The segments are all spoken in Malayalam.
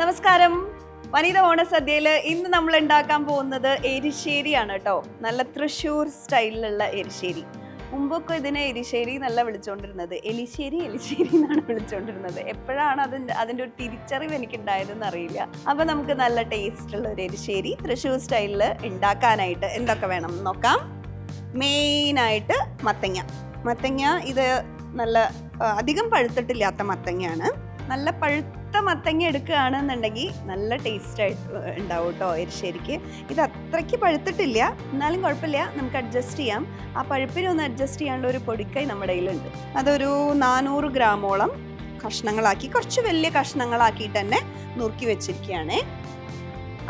നമസ്കാരം. വനിത ഓണസദ്യയിൽ ഇന്ന് നമ്മൾ ഉണ്ടാക്കാൻ പോകുന്നത് എരിശ്ശേരിയാണ് കേട്ടോ നല്ല തൃശ്ശൂർ സ്റ്റൈലിലുള്ള എരിശ്ശേരി. മുമ്പൊക്കെ ഇതിനെ എരിശ്ശേരി എന്നല്ല വിളിച്ചുകൊണ്ടിരുന്നത് എലിശ്ശേരി എലിശ്ശേരി എന്നാണ് വിളിച്ചുകൊണ്ടിരുന്നത് എപ്പോഴാണ് അതിന്റെ അതിന്റെ ഒരു തിരിച്ചറിവ് എനിക്ക് ഉണ്ടായതെന്ന് അറിയില്ല. അപ്പോൾ നമുക്ക് നല്ല ടേസ്റ്റ് ഉള്ള ഒരു എരിശ്ശേരി തൃശ്ശൂർ സ്റ്റൈലിൽ ഉണ്ടാക്കാനായിട്ട് എന്തൊക്കെ വേണം നോക്കാം. മെയിനായിട്ട് മത്തങ്ങ. മത്തങ്ങ ഇത് നല്ല അധികം പഴുത്തിട്ടില്ലാത്ത മത്തങ്ങയാണ്. നല്ല പഴുത്ത മത്തങ്ങ എടുക്കുകയാണെന്നുണ്ടെങ്കിൽ നല്ല ടേസ്റ്റ് ആയിട്ട് ഉണ്ടാവും കേട്ടോ എരിശ്ശേരിക്ക്. ഇത് അത്രയ്ക്ക് പഴുത്തിട്ടില്ല. എന്നാലും കുഴപ്പമില്ല. നമുക്ക് അഡ്ജസ്റ്റ് ചെയ്യാം. ആ പഴുപ്പിനൊന്ന് അഡ്ജസ്റ്റ് ചെയ്യാനുള്ള ഒരു പൊടിക്കൈ നമ്മുടെ കയ്യിലുണ്ട്. അതൊരു നാനൂറ് ഗ്രാമോളം കഷ്ണങ്ങളാക്കി കുറച്ച് വലിയ കഷ്ണങ്ങളാക്കിയിട്ട് തന്നെ നുറുക്കി വെച്ചിരിക്കുകയാണ്.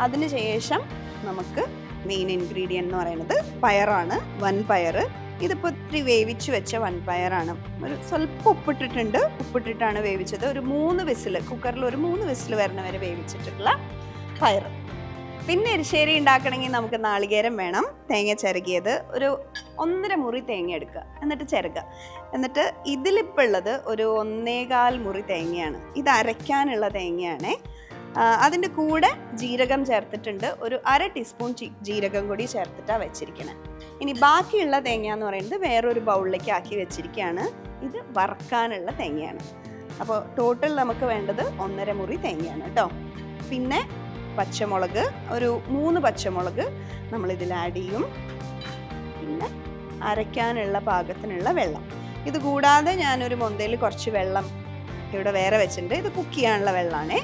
അതിനുശേഷം നമുക്ക് മെയിൻ ഇൻഗ്രീഡിയന്റ് എന്ന് പറയുന്നത് പയറാണ്. വൻപയർ ഇതിപ്പോൾ ഇത്തിരി വേവിച്ച് വെച്ച വൺ പയറാണ് ഒരു സ്വല്പം ഉപ്പിട്ടിട്ടുണ്ട്. ഉപ്പിട്ടിട്ടാണ് വേവിച്ചത്. ഒരു മൂന്ന് വിസിൽ കുക്കറിൽ ഒരു മൂന്ന് വിസിൽ വരണ വരെ വേവിച്ചിട്ടുള്ള പയർ പിന്നെ എരിശ്ശേരി ഉണ്ടാക്കണമെങ്കിൽ നമുക്ക് നാളികേരം വേണം. തേങ്ങ ചിരകിയത് ഒരു ഒന്നര മുറി തേങ്ങ എടുക്കുക. എന്നിട്ട് ചിരകുക എന്നിട്ട് ഇതിലിപ്പോൾ ഉള്ളത് ഒരു ഒന്നേകാൽ മുറി തേങ്ങയാണ്. ഇത് അരയ്ക്കാനുള്ള തേങ്ങയാണേ. അതിന്റെ കൂടെ ജീരകം ചേർത്തിട്ടുണ്ട്. ഒരു അര ടീസ്പൂൺ ജീരകം കൂടി ചേർത്തിട്ടാണ് വെച്ചിരിക്കണേ. ഇനി ബാക്കിയുള്ള തേങ്ങ എന്ന് പറയുന്നത് വേറൊരു ബൗളിലേക്ക് ആക്കി വെച്ചിരിക്കുകയാണ്. ഇത് വറുക്കാനുള്ള തേങ്ങയാണ്. അപ്പോൾ ടോട്ടൽ നമുക്ക് വേണ്ടത് ഒന്നര മുറി തേങ്ങയാണ് കേട്ടോ പിന്നെ പച്ചമുളക് ഒരു മൂന്ന് പച്ചമുളക് നമ്മൾ ഇതിൽ ആഡ് ചെയ്യും. പിന്നെ അരയ്ക്കാനുള്ള പാകത്തിനുള്ള വെള്ളം. ഇത് കൂടാതെ ഞാനൊരു മൊന്തയിൽ കുറച്ച് വെള്ളം ഇവിടെ വേറെ വെച്ചിട്ടുണ്ട്. ഇത് കുക്ക് ചെയ്യാനുള്ള വെള്ളമാണേ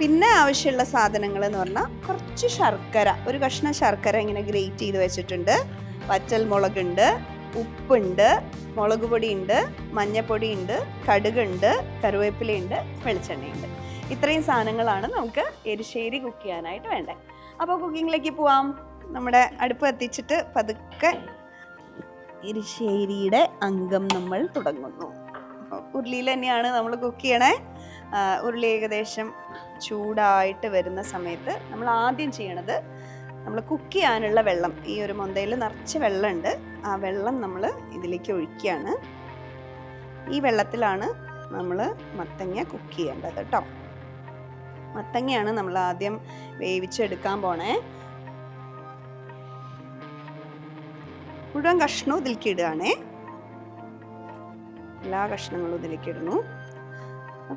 പിന്നെ ആവശ്യമുള്ള സാധനങ്ങൾ എന്ന് പറഞ്ഞാൽ കുറച്ച് ശർക്കര ഒരു കഷ്ണം ശർക്കര ഇങ്ങനെ ഗ്രേറ്റ് ചെയ്ത് വെച്ചിട്ടുണ്ട്. വറ്റൽ മുളകുണ്ട് ഉപ്പുണ്ട് മുളക് പൊടിയുണ്ട് മഞ്ഞപ്പൊടിയുണ്ട് കടുകുണ്ട് കറിവേപ്പിലയുണ്ട് വെളിച്ചെണ്ണയുണ്ട്. ഇത്രയും സാധനങ്ങളാണ് നമുക്ക് എരിശ്ശേരി കുക്ക് ചെയ്യാനായിട്ട് വേണ്ടത്. അപ്പോൾ കുക്കിങ്ങിലേക്ക് പോവാം. നമ്മുടെ അടുപ്പ് എത്തിച്ചിട്ട് പതുക്കെ എരിശ്ശേരിയുടെ അംഗം നമ്മൾ തുടങ്ങുന്നു. ഉരുളിയിൽ തന്നെയാണ് നമ്മൾ കുക്ക് ചെയ്യണേ. ഉരുളി ഏകദേശം ചൂടായിട്ട് വരുന്ന സമയത്ത് നമ്മൾ ആദ്യം ചെയ്യണത് നമ്മൾ കുക്ക് ചെയ്യാനുള്ള വെള്ളം. ഈ ഒരു മൊന്തയിൽ നിറച്ച് വെള്ളമുണ്ട്. ആ വെള്ളം നമ്മൾ ഇതിലേക്ക് ഒഴിക്കുകയാണ്. ഈ വെള്ളത്തിലാണ് നമ്മൾ മത്തങ്ങ കുക്ക് ചെയ്യേണ്ടത് കേട്ടോ. മത്തങ്ങയാണ് നമ്മൾ ആദ്യം വേവിച്ചെടുക്കാൻ പോണേ. മുഴുവൻ കഷ്ണവും ഇതിലേക്ക് ഇടുകയാണേ. എല്ലാ കഷ്ണങ്ങളും ഇതിലേക്ക് ഇടുന്നു.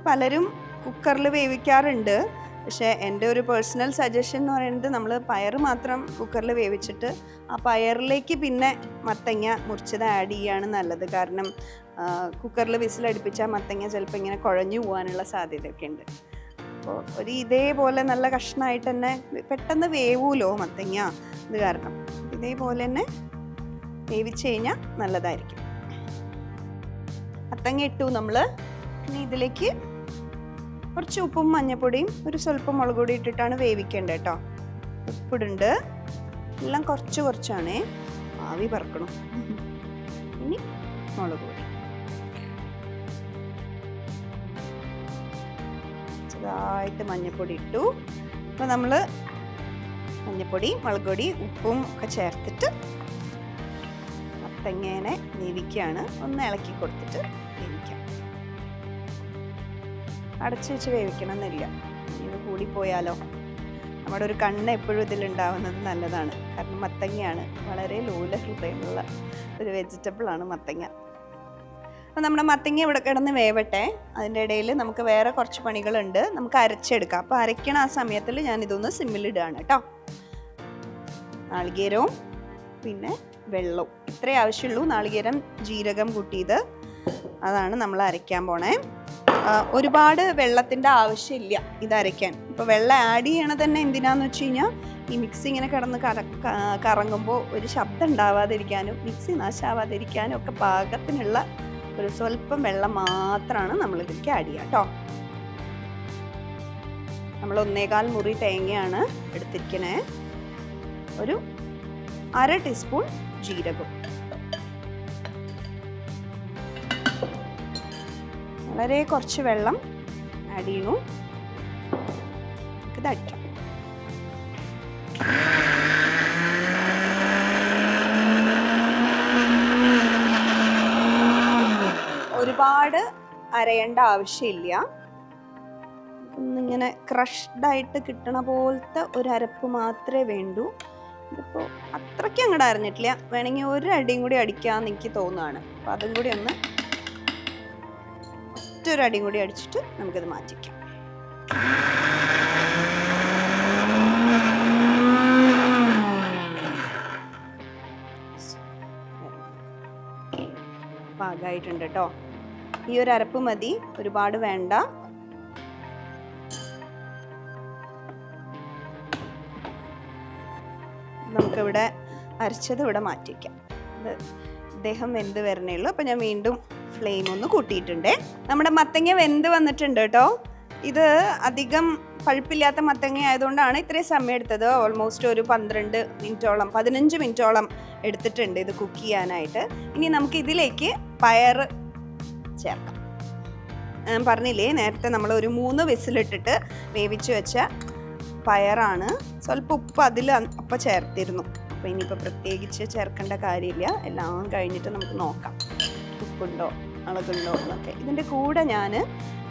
പലരും കുക്കറിൽ വേവിക്കാറുണ്ട്. പക്ഷേ എന്റെ ഒരു പേഴ്സണൽ സജഷൻ എന്ന് പറയുന്നത് നമ്മൾ പയർ മാത്രം കുക്കറിൽ വേവിച്ചിട്ട് ആ പയറിലേക്ക് പിന്നെ മത്തങ്ങ മുറിച്ചത് ആഡ് ചെയ്യുകയാണ് നല്ലത്. കാരണം കുക്കറിൽ വിസിലടുപ്പിച്ചാൽ മത്തങ്ങ ചിലപ്പോൾ ഇങ്ങനെ കുഴഞ്ഞു പോകാനുള്ള സാധ്യതയൊക്കെ ഉണ്ട്. അപ്പോൾ ഒരു ഇതേപോലെ നല്ല കഷ്ണമായിട്ട് തന്നെ പെട്ടെന്ന് വേവൂലോ മത്തങ്ങ? ഇത് കാരണം ഇതേപോലെ തന്നെ വേവിച്ച് കഴിഞ്ഞാൽ നല്ലതായിരിക്കും. മത്തങ്ങ ഇട്ടു നമ്മൾ. ഇനി ഇതിലേക്ക് കുറച്ച് ഉപ്പും മഞ്ഞപ്പൊടിയും ഒരു സ്വല്പം മുളക് പൊടി ഇട്ടിട്ടാണ് വേവിക്കേണ്ടത് കേട്ടോ. ഉപ്പിടുണ്ട് എല്ലാം കുറച്ച് കുറച്ചാണേ. ആവി പറക്കണം. ഇനി മുളക് പൊടി. ചെറുതായിട്ട് മഞ്ഞപ്പൊടി ഇട്ടു. അപ്പോൾ നമ്മൾ മഞ്ഞപ്പൊടി മുളക് പൊടി ഉപ്പും ഒക്കെ ചേർത്തിട്ട് തെങ്ങേനെ വേവിക്കുകയാണ്. ഒന്ന് ഇളക്കി കൊടുത്തിട്ട് വേവിക്കാം. അടച്ചു വെച്ച് വേവിക്കണം എന്നില്ല ഇത് കൂടിപ്പോയാലോ? നമ്മുടെ ഒരു കണ്ണ് എപ്പോഴും ഇതിലുണ്ടാവുന്നത് നല്ലതാണ്. കാരണം മത്തങ്ങയാണ് വളരെ ലോല ഹൃദയമുള്ള ഒരു വെജിറ്റബിൾ ആണ് മത്തങ്ങ. അപ്പോൾ നമ്മുടെ മത്തങ്ങ ഇവിടെ കിടന്ന് വേവട്ടെ. അതിന്റെ ഇടയിൽ നമുക്ക് വേറെ കുറച്ച് പണികളുണ്ട്. നമുക്ക് അരച്ചെടുക്കാം. അപ്പോൾ അരയ്ക്കണ ആ സമയത്തിൽ ഞാൻ ഇതൊന്ന് സിമ്മിലിടുകയാണ് കേട്ടോ. നാളികേരവും പിന്നെ വെള്ളവും. ഇത്രേ ആവശ്യമുള്ളൂ. നാളികേരം ജീരകം കൂട്ടിയത്. അതാണ് നമ്മൾ അരയ്ക്കാൻ പോണേ. ഒരുപാട് വെള്ളത്തിന്റെ ആവശ്യമില്ല ഇതരയ്ക്കാൻ ഇപ്പോൾ വെള്ളം ആഡ് ചെയ്യണത് തന്നെ എന്തിനാന്ന് വെച്ച് കഴിഞ്ഞാൽ ഈ മിക്സി ഇങ്ങനെ കിടന്ന് കറ കറങ്ങുമ്പോൾ ഒരു ശബ്ദം ഉണ്ടാവാതിരിക്കാനും മിക്സി നാശാവാതിരിക്കാനും ഒക്കെ പാകത്തിനുള്ള ഒരു സ്വല്പം വെള്ളം മാത്രമാണ് നമ്മൾ ഇതിലേക്ക് ആഡ് ചെയ്യുക കേട്ടോ നമ്മൾ ഒന്നേകാൽ മുറി തേങ്ങയാണ് എടുത്തിരിക്കണേ. ഒരു അര ടീസ്പൂൺ ജീരകം. വളരെ കുറച്ച് വെള്ളം ആഡ് ചെയ്യണു ഇത് ഒരുപാട് അരയേണ്ട ആവശ്യമില്ല. ഇങ്ങനെ ക്രഷ്ഡായിട്ട് കിട്ടണ പോലത്തെ ഒരു അരപ്പ് മാത്രമേ വേണ്ടൂ. ഇതിപ്പോൾ അത്രയ്ക്ക് അങ്ങോട്ട് അറിഞ്ഞിട്ടില്ല വേണമെങ്കിൽ ഒരു അടിയും കൂടി അടിക്കാമെന്ന് എനിക്ക് തോന്നുകയാണ് അപ്പോൾ അതും കൂടി ഒന്ന് ഒറ്റ ഒരു അടിയും കൂടി അടിച്ചിട്ട് നമുക്കിത് മാറ്റിക്കാം. പാകമായിട്ടുണ്ട് കേട്ടോ ഈ ഒരു അരപ്പ് മതി. ഒരുപാട് വേണ്ട. നമുക്കിവിടെ അരച്ചത് ഇവിടെ മാറ്റിക്കാം. ഇദ്ദേഹം വെന്ത് വരണേ ഉള്ളൂ. അപ്പം ഞാൻ വീണ്ടും ഫ്ലെയിം ഒന്ന് കൂട്ടിയിട്ടുണ്ട്. നമ്മുടെ മത്തങ്ങ വെന്ത് വന്നിട്ടുണ്ട് കേട്ടോ. ഇത് അധികം പഴുപ്പില്ലാത്ത മത്തങ്ങ ആയതുകൊണ്ടാണ് ഇത്രയും സമയം എടുത്തത്. ഓൾമോസ്റ്റ് ഒരു പന്ത്രണ്ട് മിനിറ്റോളം പതിനഞ്ച് മിനിറ്റോളം എടുത്തിട്ടുണ്ട് ഇത് കുക്ക് ചെയ്യാനായിട്ട്. ഇനി നമുക്ക് ഇതിലേക്ക് പയർ ചേർക്കാം. ഞാൻ പറഞ്ഞില്ലേ നേരത്തെ നമ്മൾ ഒരു മൂന്ന് വിസിലിട്ടിട്ട് വേവിച്ച് വെച്ച പയറാണ്. സ്വല്പം ഉപ്പ് അതിൽ അപ്പം ചേർത്തിരുന്നു. അപ്പോൾ ഇനിയിപ്പോൾ പ്രത്യേകിച്ച് ചേർക്കേണ്ട കാര്യമില്ല. എല്ലാം കഴിഞ്ഞിട്ട് നമുക്ക് നോക്കാം. ഉപ്പുണ്ടോ? അളകുണ്ടോ എന്നൊക്കെ. ഇതിന്റെ കൂടെ ഞാൻ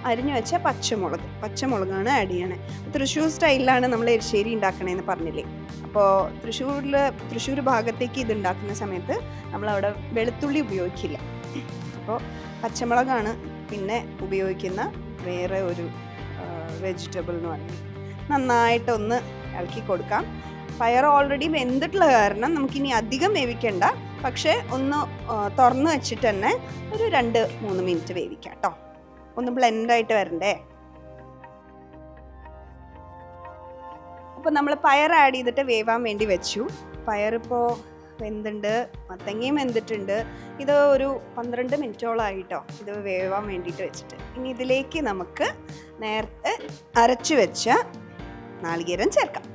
അരിഞ്ഞു വെച്ച പച്ചമുളക്. പച്ചമുളകാണ് ആഡ് ചെയ്യണേ. തൃശ്ശൂർ സ്റ്റൈലിലാണ് നമ്മൾ എരിശ്ശേരി ഉണ്ടാക്കണേന്ന് പറഞ്ഞില്ലേ? അപ്പോൾ തൃശ്ശൂരിൽ തൃശ്ശൂർ ഭാഗത്തേക്ക് ഇത് ഉണ്ടാക്കുന്ന സമയത്ത് നമ്മളവിടെ വെളുത്തുള്ളി ഉപയോഗിക്കില്ല. അപ്പോൾ പച്ചമുളകാണ് പിന്നെ ഉപയോഗിക്കുന്ന വേറെ ഒരു വെജിറ്റബിൾ എന്ന് പറയുന്നത് നന്നായിട്ടൊന്ന് ഇളക്കി കൊടുക്കാം. പയർ ഓൾറെഡി വെന്തിട്ടുള്ള കാരണം നമുക്കിനി അധികം വേവിക്കണ്ട. പക്ഷേ ഒന്ന് തുറന്ന് വെച്ചിട്ട് തന്നെ ഒരു രണ്ട് മൂന്ന് മിനിറ്റ് വേവിക്കാം കേട്ടോ. ഒന്ന് ബ്ലെൻഡായിട്ട് വരണ്ടേ? അപ്പോൾ നമ്മൾ പയർ ആഡ് ചെയ്തിട്ട് വേവാൻ വേണ്ടി വെച്ചു. പയറിപ്പോൾ വെന്തുണ്ട് മത്തങ്ങയും വെന്തിട്ടുണ്ട്. ഇത് ഒരു പന്ത്രണ്ട് മിനിറ്റോളായിട്ടോ ഇത് വേവാൻ വേണ്ടിയിട്ട് വെച്ചിട്ട്. ഇനി ഇതിലേക്ക് നമുക്ക് നേരത്തെ അരച്ചു വെച്ച നാളികേരം ചേർക്കാം.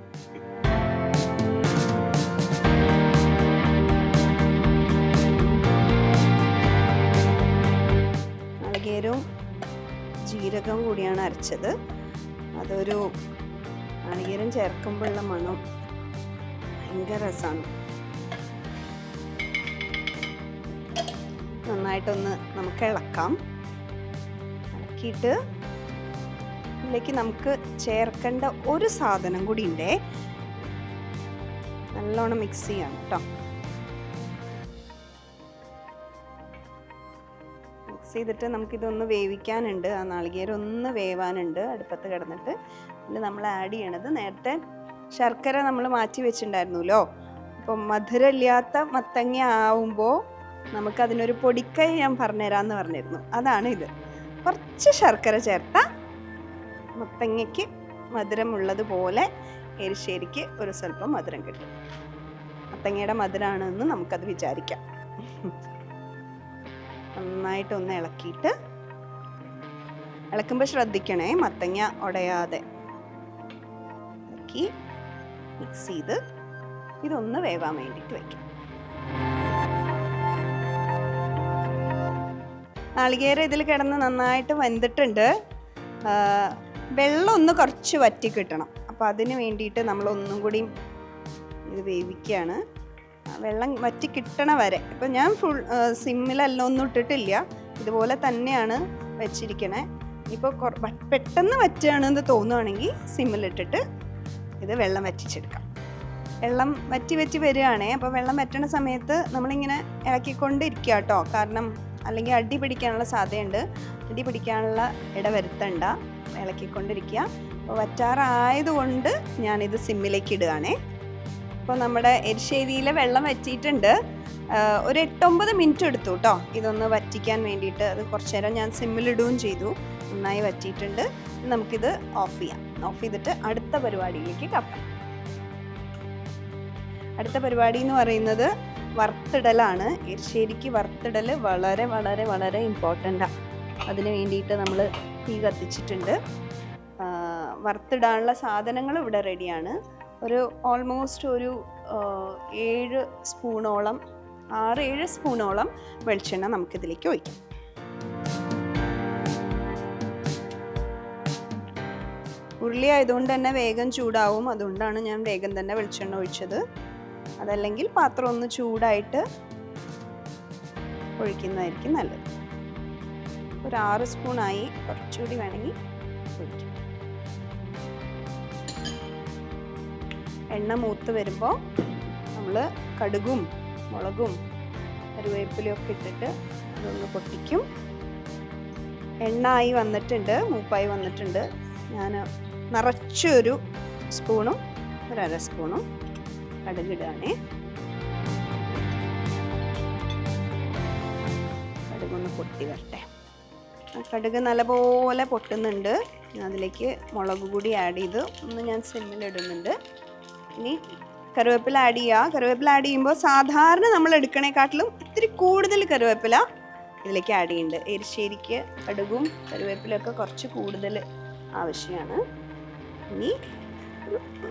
ജീരകവും കൂടിയാണ് അരച്ചത്. അതൊരു നാളികേരം ചേർക്കുമ്പോഴുള്ള മണം ഭയങ്കര രസമാണ് നന്നായിട്ടൊന്ന് നമുക്ക് ഇളക്കാം. ഇളക്കിയിട്ട് ഇതിലേക്ക് നമുക്ക് ചേർക്കേണ്ട ഒരു സാധനം കൂടി ഉണ്ടേ നല്ലോണം മിക്സ് ചെയ്യാം കേട്ടോ മിക്സ് ചെയ്തിട്ട് നമുക്കിതൊന്ന് വേവിക്കാനുണ്ട്. ആ നാളികേരം ഒന്ന് വേവാനുണ്ട് അടുപ്പത്ത് കിടന്നിട്ട്. ഇതിൽ നമ്മൾ ആഡ് ചെയ്യണത് നേരത്തെ ശർക്കര നമ്മൾ മാറ്റി വെച്ചിട്ടുണ്ടായിരുന്നല്ലോ. അപ്പം മധുരമില്ലാത്ത മത്തങ്ങ ആവുമ്പോൾ നമുക്കതിനൊരു പൊടിക്കൈ ഞാൻ പറഞ്ഞുതരാമെന്ന് പറഞ്ഞിരുന്നു. അതാണ് ഇത് കുറച്ച് ശർക്കര ചേർത്ത മത്തങ്ങയ്ക്ക് മധുരമുള്ളതുപോലെ എരിശ്ശേരിക്ക് ഒരു സ്വല്പം മധുരം കിട്ടും. മത്തങ്ങയുടെ മധുരമാണെന്ന് നമുക്കത് വിചാരിക്കാം. നന്നായിട്ടൊന്ന് ഇളക്കിയിട്ട് ഇളക്കുമ്പോൾ ശ്രദ്ധിക്കണേ മത്തങ്ങ ഉടയാതെ ഇളക്കി മിക്സ് ചെയ്ത് ഇതൊന്ന് വേവാൻ വേണ്ടിയിട്ട് വയ്ക്കാം നാളികേരം ഇതിൽ കിടന്ന് നന്നായിട്ട് വെന്തിട്ടുണ്ട്. വെള്ളം ഒന്ന് കുറച്ച് വറ്റി കിട്ടണം അപ്പോൾ അതിന് വേണ്ടിയിട്ട് നമ്മൾ ഒന്നും കൂടി ഇത് വേവിക്കുകയാണ് വെള്ളം വറ്റി കിട്ടണ വരെ. ഇപ്പം ഞാൻ ഫുൾ സിമ്മിലല്ല ഒന്നും ഇട്ടിട്ടില്ല. ഇതുപോലെ തന്നെയാണ് വെച്ചിരിക്കണേ. ഇപ്പോൾ പെട്ടെന്ന് വറ്റുകയാണെന്ന് തോന്നുകയാണെങ്കിൽ സിമ്മിലിട്ടിട്ട് ഇത് വെള്ളം വറ്റിച്ചെടുക്കാം. വെള്ളം വറ്റി വറ്റി വരികയാണേ. അപ്പോൾ വെള്ളം വറ്റണ സമയത്ത് നമ്മളിങ്ങനെ ഇളക്കിക്കൊണ്ടിരിക്കുക കേട്ടോ കാരണം അല്ലെങ്കിൽ അടി പിടിക്കാനുള്ള സാധ്യതയുണ്ട്. അടി പിടിക്കാനുള്ള ഇട വരുത്തണ്ട ഇളക്കിക്കൊണ്ടിരിക്കുക. അപ്പോൾ വറ്റാറായതുകൊണ്ട് ഞാനിത് സിമ്മിലേക്ക് ഇടുകയാണേ. അപ്പോൾ നമ്മുടെ എരിശ്ശേരിയിലെ വെള്ളം വറ്റിയിട്ടുണ്ട്. ഒരു എട്ടൊമ്പത് മിനിറ്റ് എടുത്തു കേട്ടോ ഇതൊന്ന് വറ്റിക്കാൻ വേണ്ടിയിട്ട് അത് കുറച്ച് നേരം ഞാൻ സിമ്മിലിടുകയും ചെയ്തു. നന്നായി വറ്റിയിട്ടുണ്ട്. നമുക്കിത് ഓഫ് ചെയ്യാം. ഓഫ് ചെയ്തിട്ട് അടുത്ത പരിപാടിയിലേക്ക് കപ്പാം അടുത്ത പരിപാടി എന്ന് പറയുന്നത് വറുത്തിടലാണ്. എരിശ്ശേരിക്ക് വറുത്തിടൽ വളരെ വളരെ വളരെ ഇമ്പോർട്ടന്റാണ് അതിന് വേണ്ടിയിട്ട് നമ്മൾ തീ കത്തിച്ചിട്ടുണ്ട്. വറുത്തിടാനുള്ള സാധനങ്ങൾ ഇവിടെ റെഡിയാണ് ഒരു ഓൾമോസ്റ്റ് ഒരു ഏഴ് സ്പൂണോളം ആറ് ഏഴ് സ്പൂണോളം വെളിച്ചെണ്ണ നമുക്കിതിലേക്ക് ഒഴിക്കാം. ഉരുളി ആയതുകൊണ്ട് തന്നെ വേഗം ചൂടാവും. അതുകൊണ്ടാണ് ഞാൻ വേഗം തന്നെ വെളിച്ചെണ്ണ ഒഴിച്ചത്. അതല്ലെങ്കിൽ പാത്രം ഒന്ന് ചൂടായിട്ട് ഒഴിക്കുന്നതായിരിക്കും നല്ലത്. ഒരു ആറ് സ്പൂണായി കുറച്ചുകൂടി വേണമെങ്കിൽ എണ്ണ മൂത്ത് വരുമ്പോൾ നമ്മൾ കടുകും മുളകും കരുവേപ്പിലും ഒക്കെ ഇട്ടിട്ട് അതൊന്ന് പൊട്ടിക്കും. എണ്ണ ആയി വന്നിട്ടുണ്ട് മൂപ്പായി വന്നിട്ടുണ്ട്. ഞാൻ നിറച്ചൊരു സ്പൂണും ഒരു അര സ്പൂണും കടുകിടുകയാണേ കടുകൊന്ന് പൊട്ടി വരട്ടെ. കടുക് നല്ലപോലെ പൊട്ടുന്നുണ്ട്. അതിലേക്ക് മുളക് കൂടി ആഡ് ചെയ്ത് ഒന്ന് ഞാൻ സിമ്മിലിടുന്നുണ്ട്. ഇനി കറിവേപ്പില ആഡ് ചെയ്യുക കറിവേപ്പില ആഡ് ചെയ്യുമ്പോൾ സാധാരണ നമ്മൾ എടുക്കണേക്കാട്ടിലും ഒത്തിരി കൂടുതൽ കറിവേപ്പില ഇതിലേക്ക് ആഡ് ചെയ്യുന്നുണ്ട് എരിശ്ശേരിക്ക് കടുകും കറിവേപ്പിലൊക്കെ കുറച്ച് കൂടുതൽ ആവശ്യമാണ്. ഇനി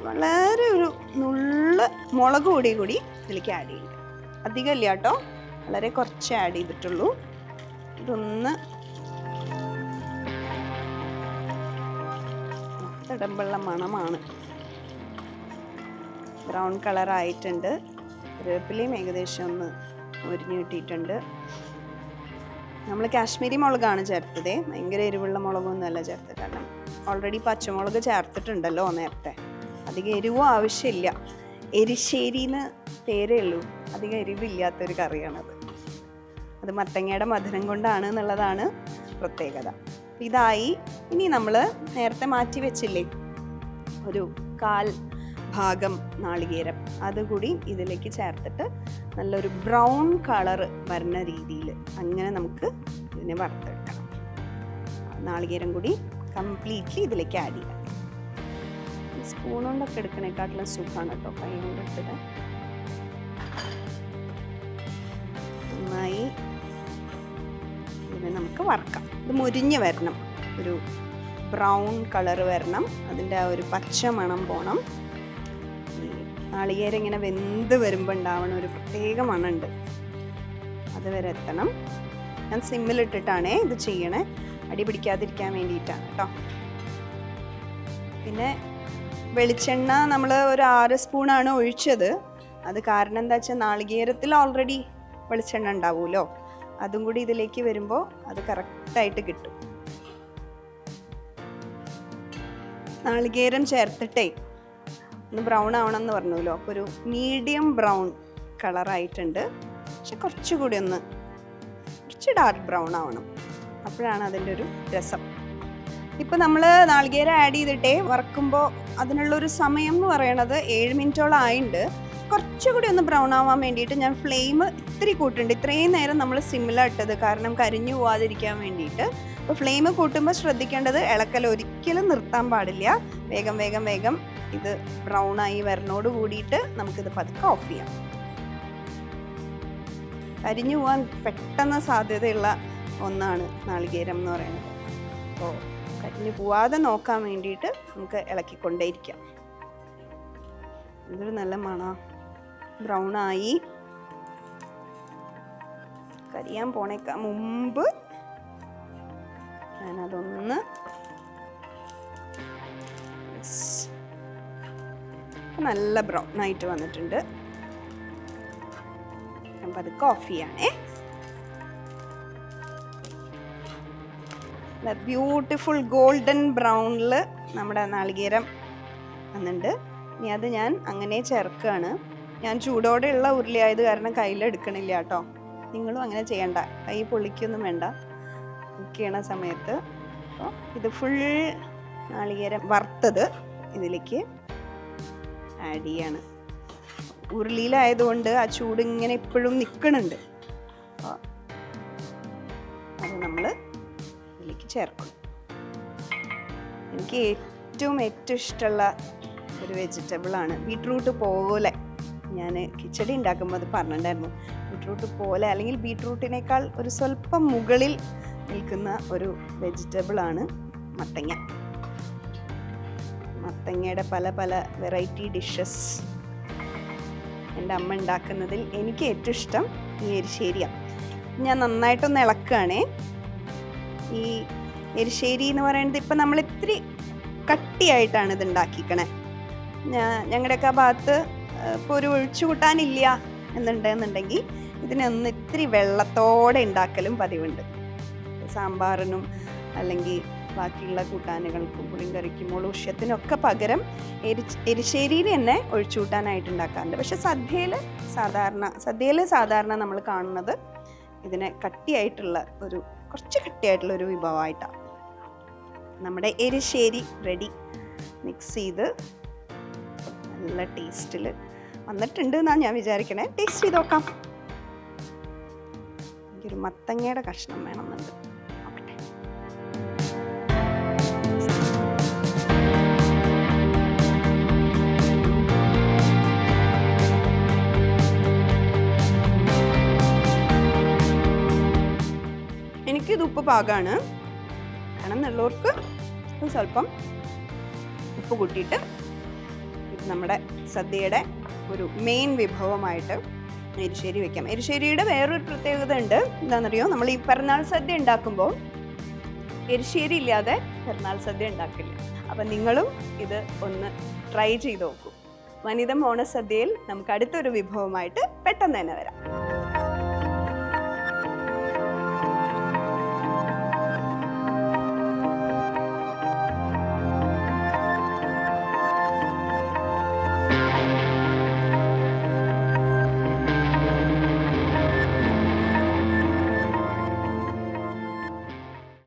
വളരെ ഒരു നുള്ള മുളക് കൂടി കൂടി ഇതിലേക്ക് ആഡ് ചെയ്യുന്നുണ്ട് അധികമില്ല കേട്ടോ. വളരെ കുറച്ച് ആഡ് ചെയ്തിട്ടുള്ളൂ. ഇതൊന്ന് തിടമ്പുള്ള മണമാണ്. ബ്രൗൺ കളർ ആയിട്ടുണ്ട് വേപ്പിലയും ഏകദേശം ഒന്ന് മുരിഞ്ഞ് കിട്ടിയിട്ടുണ്ട്. നമ്മൾ കാശ്മീരി മുളകാണ് ചേർത്തത്. ഭയങ്കര എരിവുള്ള മുളകൊന്നുമല്ല ചേർത്തത്. കാരണം ഓൾറെഡി പച്ചമുളക് ചേർത്തിട്ടുണ്ടല്ലോ നേരത്തെ. അധികം എരിവും ആവശ്യമില്ല. എരിശ്ശേരിന്ന് പേരേ ഉള്ളൂ. അധികം എരിവില്ലാത്തൊരു കറിയാണത്. അത് മത്തങ്ങയുടെ മധുരം കൊണ്ടാണ് എന്നുള്ളതാണ് പ്രത്യേകത. ഇതായി. ഇനി നമ്മൾ നേരത്തെ മാറ്റി വെച്ചില്ലേ? ഒരു കാൽ ഭാഗം നാളികേരം. അതുകൂടി ഇതിലേക്ക് ചേർത്തിട്ട് നല്ലൊരു ബ്രൗൺ കളർ വരുന്ന രീതിയിൽ അങ്ങനെ നമുക്ക് ഇതിനെ വറുത്തെടുക്കണം. നാളികേരം കൂടി കംപ്ലീറ്റ്ലി ഇതിലേക്ക് ആഡ് ചെയ്യാം. സ്പൂൺ കൊണ്ടൊക്കെ എടുക്കണേക്കാട്ടിലും സുഖമാണ് കേട്ടോ കൈ കൊണ്ടിട്ട് നന്നായി ഇതിനെ നമുക്ക് വറക്കാം. ഇത് മുരിഞ്ഞ് വരണം. ഒരു ബ്രൗൺ കളർ വരണം. അതിന്റെ ആ ഒരു പച്ച മണം ഈ നാളികേരം ഇങ്ങനെ വെന്ത് വരുമ്പോൾ ഉണ്ടാവണ ഒരു പ്രത്യേക മണമുണ്ട്. അതുവരെ എത്തണം. ഞാൻ സിമ്മിലിട്ടിട്ടാണേ ഇത് ചെയ്യണേ. അടി പിടിക്കാതിരിക്കാൻ വേണ്ടിയിട്ടാണ് കേട്ടോ. പിന്നെ വെളിച്ചെണ്ണ നമ്മൾ ഒരു ആറ് സ്പൂണാണ് ഒഴിച്ചത്. അത് കാരണം എന്താ വെച്ചാൽ നാളികേരത്തിൽ ഓൾറെഡി വെളിച്ചെണ്ണ ഉണ്ടാവുമല്ലോ അതും കൂടി ഇതിലേക്ക് വരുമ്പോൾ അത് കറക്റ്റായിട്ട് കിട്ടും. നാളികേരം ചേർത്തിട്ടേ ഒന്ന് ബ്രൗൺ ആവണം എന്ന് പറഞ്ഞല്ലോ. അപ്പോൾ ഒരു മീഡിയം ബ്രൗൺ കളറായിട്ടുണ്ട് പക്ഷെ കുറച്ചുകൂടി ഒന്ന് കുറച്ച് ഡാർക്ക് ബ്രൗൺ ആവണം. അപ്പോഴാണ് അതിന്റെ ഒരു രസം. ഇപ്പം നമ്മൾ നാളികേരം ആഡ് ചെയ്തിട്ടേ വറക്കുമ്പോൾ അതിനുള്ളൊരു സമയം എന്ന് പറയണത് ഏഴ് മിനിറ്റോളം ആയിട്ടുണ്ട് കുറച്ചുകൂടി ഒന്ന് ബ്രൗൺ ആവാൻ വേണ്ടിയിട്ട് ഞാൻ ഫ്ലെയിം ഇത്തിരി കൂട്ടുണ്ട്. ഇത്രയും നേരം നമ്മൾ സിമ്മിലിട്ടത് കാരണം കരിഞ്ഞു പോവാതിരിക്കാൻ വേണ്ടിയിട്ട്. അപ്പോൾ ഫ്ലെയിം കൂട്ടുമ്പോൾ ശ്രദ്ധിക്കേണ്ടത് ഇളക്കൽ ഒരിക്കലും നിർത്താൻ പാടില്ല. വേഗം വേഗം വേഗം ഇത് ബ്രൗൺ ആയി വരണോട് കൂടിയിട്ട് നമുക്കിത് പതുക്കെ ഓഫ് ചെയ്യാം. കരിഞ്ഞു പോകാൻ പെട്ടെന്ന് സാധ്യതയുള്ള ഒന്നാണ് നാളികേരം എന്ന് പറയുന്നത്. അപ്പോൾ കരിഞ്ഞു പോവാതെ നോക്കാൻ വേണ്ടിയിട്ട് നമുക്ക് ഇളക്കിക്കൊണ്ടേയിരിക്കാം. ഇതൊരു നല്ല മണ. ബ്രൗൺ ആയി. കരിയാൻ പോണേക്കാ മുമ്പ് ഞാനതൊന്ന് നല്ല ബ്രൗൺ ആയിട്ട് വന്നിട്ടുണ്ട്. അപ്പം അത് കോഫിയാണേ ബ്യൂട്ടിഫുൾ ഗോൾഡൻ ബ്രൗണിൽ നമ്മുടെ നാളികേരം വന്നിട്ടുണ്ട്. ഇനി അത് ഞാൻ അങ്ങനെ ചേർക്കുകയാണ് ഞാൻ ചൂടോടെയുള്ള ഉരുളി ആയത് കാരണം കയ്യിലെടുക്കണില്ല കേട്ടോ. നിങ്ങളും അങ്ങനെ ചെയ്യണ്ട. കൈ പൊളിക്കൊന്നും വേണ്ട. കുക്ക് ചെയ്യണ സമയത്ത്. അപ്പോൾ ഇത് ഫുൾ നാളികേരം വറുത്തത് ഇതിലേക്ക്. ആഡ് ചെയ്യാണ്. ഉരുളിയിലായതുകൊണ്ട് ആ ചൂട് ഇങ്ങനെ എപ്പോഴും നിൽക്കണുണ്ട് അത് നമ്മൾ ഇതിലേക്ക് ചേർക്കും. എനിക്ക് ഏറ്റവും ഏറ്റവും ഇഷ്ടമുള്ള ഒരു വെജിറ്റബിളാണ് ബീട്രൂട്ട് പോലെ. ഞാൻ കിച്ചടി ഉണ്ടാക്കുമ്പോൾ അത് പറഞ്ഞിട്ടുണ്ടായിരുന്നു. ബീട്രൂട്ട് പോലെ അല്ലെങ്കിൽ ബീട്രൂട്ടിനേക്കാൾ ഒരു സ്വല്പം മുകളിൽ നിൽക്കുന്ന ഒരു വെജിറ്റബിളാണ് മത്തങ്ങ. മത്തങ്ങയുടെ പല പല വെറൈറ്റി ഡിഷസ് എന്റെ അമ്മ ഉണ്ടാക്കുന്നതിൽ എനിക്ക് ഏറ്റവും ഇഷ്ടം ഈ എരിശ്ശേരിയാണ് ഞാൻ നന്നായിട്ടൊന്ന് ഇളക്കുകയാണേ. ഈ എരിശ്ശേരി എന്ന് പറയുന്നത് ഇപ്പം നമ്മൾ ഇത്തിരി കട്ടിയായിട്ടാണ് ഇത് ഉണ്ടാക്കിക്കണേ. ഞങ്ങളുടെയൊക്കെ ആ ഭാഗത്ത് ഇപ്പോൾ ഒരു ഒഴിച്ചു കൂട്ടാനില്ല എന്നുണ്ടെന്നുണ്ടെങ്കിൽ ഇതിനൊന്ന് ഇത്തിരി വെള്ളത്തോടെ ഉണ്ടാക്കലും പതിവുണ്ട്. സാമ്പാറിനും അല്ലെങ്കിൽ ബാക്കിയുള്ള കൂട്ടാനുകൾക്കും പുളിങ്കറിക്കും മുളുഷ്യത്തിനൊക്കെ പകരം എരി എരിശ്ശേരിയിൽ തന്നെ ഒഴിച്ചുകൂട്ടാനായിട്ട് ഉണ്ടാക്കാറുണ്ട്. പക്ഷെ സദ്യയിൽ സാധാരണ സദ്യയിൽ സാധാരണ നമ്മൾ കാണുന്നത് ഇതിനെ കട്ടിയായിട്ടുള്ള ഒരു കുറച്ച് കട്ടിയായിട്ടുള്ള ഒരു വിഭവമായിട്ടാണ്. നമ്മുടെ എരിശ്ശേരി റെഡി മിക്സ് ചെയ്ത് നല്ല ടേസ്റ്റിൽ വന്നിട്ടുണ്ട് എന്നാണ് ഞാൻ വിചാരിക്കണേ. ടേസ്റ്റ് ചെയ്ത് നോക്കാം. എനിക്കൊരു മത്തങ്ങയുടെ കഷ്ണം വേണമെന്നുണ്ട്. പാകമാണ് വേണം എന്നുള്ളവർക്ക് ഒരു സ്വല്പം ഉപ്പ് കൂട്ടിയിട്ട് നമ്മുടെ സദ്യയുടെ ഒരു മെയിൻ വിഭവമായിട്ട് എരിശ്ശേരി വെക്കാം. എരിശ്ശേരിയുടെ വേറൊരു പ്രത്യേകത ഉണ്ട്. എന്താണെന്നറിയോ? നമ്മൾ ഈ പിറന്നാൾ സദ്യ ഉണ്ടാക്കുമ്പോൾ എരിശ്ശേരി ഇല്ലാതെ പിറന്നാൾ സദ്യ ഉണ്ടാക്കില്ല. അപ്പം നിങ്ങളും ഇത് ഒന്ന് ട്രൈ ചെയ്ത് നോക്കൂ. വനിത ഓണസദ്യയിൽ നമുക്ക് അടുത്തൊരു വിഭവമായിട്ട് പെട്ടെന്ന് തന്നെ വരാം.